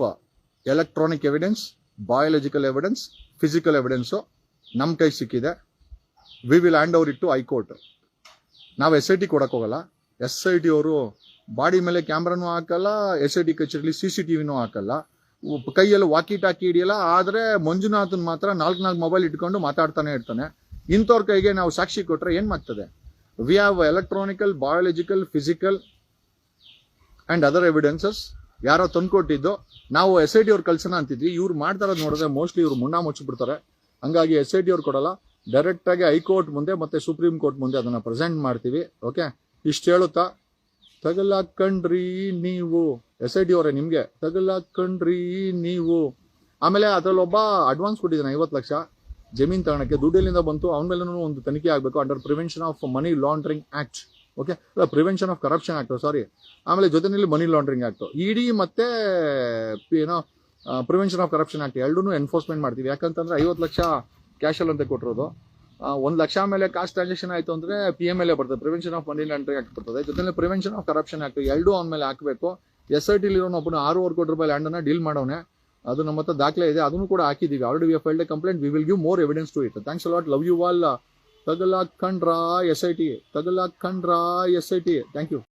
electronic evidence biological evidence physical evidence ನಮ್ಮ ಕೈ ಸಿಕ್ಕಿದೆ. ವಿ ವಿಲ್ ಹ್ಯಾಂಡ್ ಓವರ್ ಇಟ್ಟು ಹೈಕೋರ್ಟ್ ನಾವು ಎಸ್ ಐ ಟಿ ಕೊಡೋಕ್ಕೋಗಲ್ಲ ಎಸ್ ಐ ಟಿ ಅವರು ಬಾಡಿ ಮೇಲೆ ಕ್ಯಾಮ್ರಾನು ಹಾಕಲ್ಲ ಎಸ್ ಐ ಟಿ ಕಚೇರಿಲಿ ಸಿ ಸಿ ಟಿವಿನೂ ಹಾಕಲ್ಲ. ಉಪ್- ಕೈಯಲ್ಲಿ ವಾಕಿ ಟಾಕಿ ಹಿಡಿಯಲ್ಲ, ಆದರೆ ಮಂಜುನಾಥನ್ ಮಾತ್ರ ನಾಲ್ಕು ನಾಲ್ಕು ಮೊಬೈಲ್ ಇಟ್ಕೊಂಡು ಮಾತಾಡ್ತಾನೆ ಇರ್ತಾನೆ. ಇಂಥವ್ರ ಕೈಗೆ ನಾವು ಸಾಕ್ಷಿ ಕೊಟ್ಟರೆ ಏನು ಮಾಡ್ತದೆ we have electronical biological physical and other evidences ಯಾರೋ ತಂದ್ಕೊಟ್ಟಿದ್ದು, ನಾವು ಎಸ್ ಐ ಟಿ ಅವ್ರು ಕಳ್ಸೋಣ ಅಂತಿದ್ವಿ. ಇವ್ರು ಮಾಡ್ತಾರೆ ನೋಡಿದ್ರೆ ಮೋಸ್ಟ್ಲಿ ಇವ್ರು ಮುನ್ನ ಮುಚ್ಚಿಬಿಡ್ತಾರೆ. ಹಂಗಾಗಿ ಎಸ್ ಐ ಟಿ ಅವ್ರು ಕೊಡಲ್ಲ. ಡೈರೆಕ್ಟ್ ಆಗಿ ಹೈಕೋರ್ಟ್ ಮುಂದೆ ಮತ್ತೆ ಸುಪ್ರೀಂ ಕೋರ್ಟ್ ಮುಂದೆ ಅದನ್ನ ಪ್ರೆಸೆಂಟ್ ಮಾಡ್ತೀವಿ. ಓಕೆ ಇಷ್ಟು ಹೇಳುತ್ತಾ, ತಗಲಾಕಂಡ್ರಿ ನೀವು. ಎಸ್ ಐ ಟಿ ಅವರೇ ನಿಮಗೆ, ತಗಲಾಕಂಡ್ರಿ ನೀವು. ಆಮೇಲೆ ಅದರಲ್ಲೊಬ್ಬ ಅಡ್ವಾನ್ಸ್ ಕೊಟ್ಟಿದ್ದಾನೆ, ಐವತ್ತು ಲಕ್ಷ. ಜಮೀನ್ ತಗೊಳಕ್ಕೆ ದುಡ್ಡಿಲಿಂದ ಬಂತು ಅವನ ಮೇಲೂ ಒಂದು ತನಿಖೆ ಆಗಬೇಕು under prevention of money laundering act okay prevention of corruption act sorry ಆಮೇಲೆ ಜೊತೆಯಲ್ಲಿ ಮನಿ ಲಾಂಡ್ರಿಂಗ್ ಆಕ್ಟ್ ಇಡಿ ಮತ್ತೆ ಏನೋ ಪ್ರಿವೆನ್ಷನ್ ಆಫ್ ಕರಪ್ಷನ್ ಆಕ್ಟ್ ಎರಡೂ ಎನ್ಫೋರ್ಸ್ಮೆಂಟ್ ಮಾಡ್ತೀವಿ. ಯಾಕಂತಂದ್ರೆ ಐವತ್ತು ಲಕ್ಷ ಕ್ಯಾಶಲ್ಲಿ ಅಂತ ಕೊಟ್ಟಿರೋದು. ಒಂದು ಲಕ್ಷ ಮೇಲೆ ಕಾಸ್ಟ್ ಟ್ರಾನ್ಸಾಕ್ಷನ್ ಆಯಿತು ಅಂದರೆ ಪಿ ಎಂ ಎಲ್ ಬರ್ತದೆ prevention of money laundering act ಬರ್ತದೆ. ಜೊತೆಲಿ ಪ್ರಿವೆನ್ಷನ್ ಆಫ್ ಕರಪ್ಷನ್ ಆಕ್ಟ್ ಎರಡೂ ಅವನ ಮೇಲೆ ಹಾಕಬೇಕು. ಎಸ್ ಐ ಟಿಲಿ ಇರೋನು ಒಬ್ಬನು ಆರೂವರೆ ಕೋಟಿ ರೂಪಾಯಿ ಲ್ಯಾಂಡನ್ನು ಡೀಲ್ ಮಾಡೋನೆ ಅದು ನಮ್ಮ ಹತ್ರ ದಾಖಲೆ ಇದೆ, ಅದನ್ನು ಕೂಡ ಹಾಕಿದ್ದೀವಿ. Already we filed complaint we will give more evidence to it thanks a lot love you all ತಗಲಾಖಂಡ್ರಾ S I T ತಗಲಾಖಂಡ್ರಾ S I T thank you